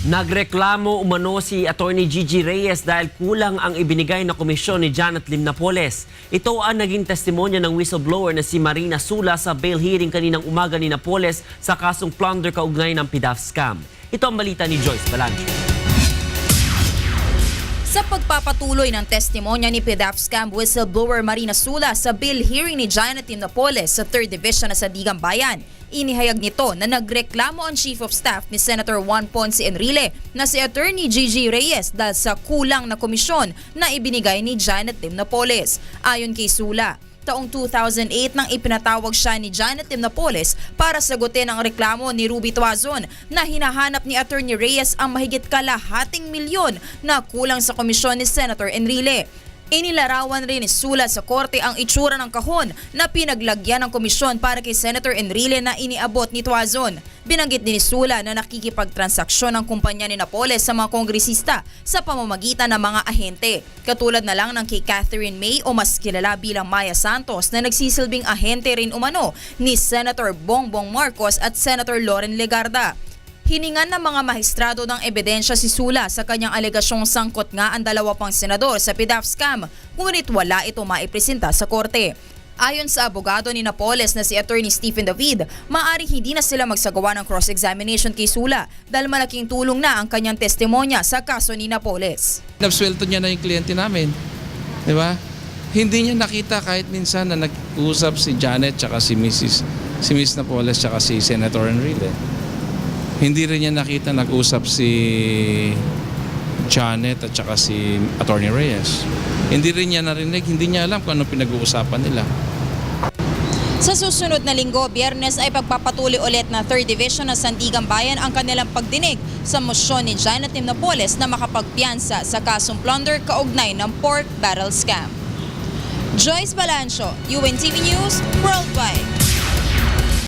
Nagreklamo umano si Attorney Gigi Reyes dahil kulang ang ibinigay na komisyon ni Janet Lim Napoles. Ito ang naging testimonya ng whistleblower na si Marina Sula sa bail hearing kaninang umaga ni Napoles sa kasong plunder kaugnay ng PDAF scam. Ito ang balita ni Joyce Balancho. Sa pagpapatuloy ng testimonya ni PDAF scam whistleblower Marina Sula sa bill hearing ni Tim Napoles sa 3rd Division ng Sandigan Bayan, inihayag nito na nagreklamo ang Chief of Staff ni Senator Juan Ponce Enrile na si Attorney Gigi Reyes dahil sa kulang na komisyon na ibinigay ni Janet Napoles. Ayon kay Sula, taong 2008 nang ipinatawag siya ni Janet Tim Napoles para sagutin ang reklamo ni Ruby Tuazon na hinahanap ni Attorney Reyes ang mahigit kalahating milyon na kulang sa komisyon ni Senator Enrile. Inilarawan rin ni Sula sa korte ang itsura ng kahon na pinaglagyan ng komisyon para kay Senator Enrile na iniabot ni Tuazon. Binanggit din ni Sula na nakikipagtransaksyon ang kumpanya ni Napoles sa mga kongresista sa pamamagitan ng mga ahente. Katulad na lang ng kay Catherine May o mas kilala bilang Maya Santos na nagsisilbing ahente rin umano ni Senator Bongbong Marcos at Senator Loren Legarda. Hiningan ng mga maestrado ng ebidensya si Sula sa kanyang alegasyong sangkot nga ang dalawa pang senador sa PDAF scam, ngunit wala ito maipresenta sa korte. Ayon sa abogado ni Napoles na si Attorney Stephen David, maaring hindi na sila magsagawa ng cross-examination kay Sula dahil malaking tulong na ang kanyang testimonya sa kaso ni Napoles. Nabswelto niya na yung kliyente namin. Di ba? Hindi niya nakita kahit minsan na nag-usap si Janet tsaka si Mrs. si Miss Napoles tsaka si Senator Enrile. Hindi rin niya nakita nag-usap si Janet at tsaka si Attorney Reyes. Hindi rin niya narinig, hindi niya alam kung ano pinag-uusapan nila. Sa susunod na linggo, biyernes ay pagpapatuloy ulit na 3rd Division ng Sandigan Bayan ang kanilang pagdinig sa mosyon ni Janet Napoles na makapagpiansa sa kasong plunder kaugnay ng pork barrel scam. Joyce Balancho, UNTV News, Worldwide.